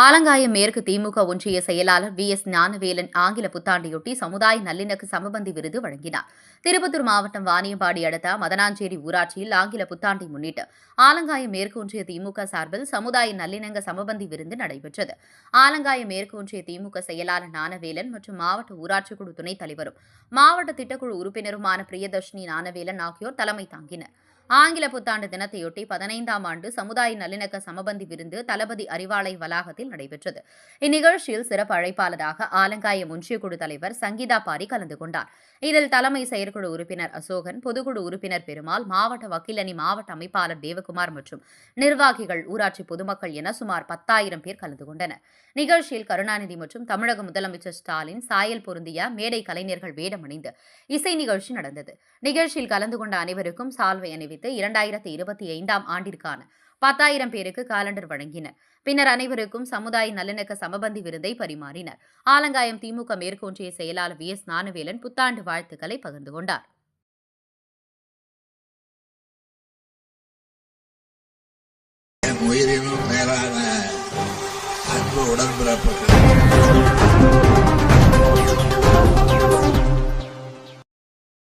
ஆலங்காயம் மேற்கு திமுக ஒன்றிய செயலாளர் வி எஸ் ஞானவேலன் ஆங்கில புத்தாண்டையொட்டி சமுதாய நல்லிணக்க சமபந்தி விருது வழங்கினார். திருப்பத்தூர் மாவட்டம் வாணியம்பாடி அடுத்த மதனாஞ்சேரி ஊராட்சியில் ஆங்கில புத்தாண்டை முன்னிட்டு ஆலங்காயம் மேற்கு ஒன்றிய திமுக சார்பில் சமுதாய நல்லிணங்க சமபந்தி விருந்து நடைபெற்றது. ஆலங்காயம் மேற்கு ஒன்றிய திமுக செயலாளர் ஞானவேலன் மற்றும் மாவட்ட ஊராட்சி குழு துணைத் தலைவரும் மாவட்ட திட்டக்குழு உறுப்பினருமான பிரியதர்ஷினி ஞானவேலன் ஆகியோர் தலைமை தாங்கினர். ஆங்கில புத்தாண்டு தினத்தையொட்டி பதினைந்தாம் ஆண்டு சமுதாய நல்லிணக்க சமபந்தி விருந்து தளபதி அறிவாலய வளாகத்தில் நடைபெற்றது. இந்நிகழ்ச்சியில் சிறப்பு அழைப்பாளராக ஆலங்காயம் ஒன்றியக்குழு தலைவர் சங்கீதா பாரி கலந்து கொண்டார். இதில் தலைமை செயற்குழு உறுப்பினர் அசோகன் பொதுக்குழு உறுப்பினர் பெருமாள் மாவட்ட வக்கீலணி மாவட்ட அமைப்பாளர் தேவகுமார் மற்றும் நிர்வாகிகள் ஊராட்சி பொதுமக்கள் என சுமார் பத்தாயிரம் பேர் கலந்து கொண்டனர். நிகழ்ச்சியில் கருணாநிதி மற்றும் தமிழக முதலமைச்சர் ஸ்டாலின் சாயல் பொருந்திய மேடை கலைஞர்கள் வேடமணிந்து இசை நிகழ்ச்சி நடந்தது. நிகழ்ச்சியில் கலந்து கொண்ட அனைவருக்கும் சால்வை அணிவித்து அறிவித்து இரண்டாயிரத்தி இருபத்தி ஐந்தாம் ஆண்டிற்கான பத்தாயிரம் பேருக்கு காலண்டர் வழங்கினர். பின்னர் அனைவருக்கும் சமுதாய நல்லிணக்க சமபந்தி விருதை பரிமாறினர். ஆலங்காயம் திமுக மேற்கொன்றிய செயலாளர் வி. எஸ். நானுவேலன் புத்தாண்டு வாழ்த்துக்களை பகிர்ந்து கொண்டார். உயிரினும் மேலான அன்பு உடன்பிறப்புகள்.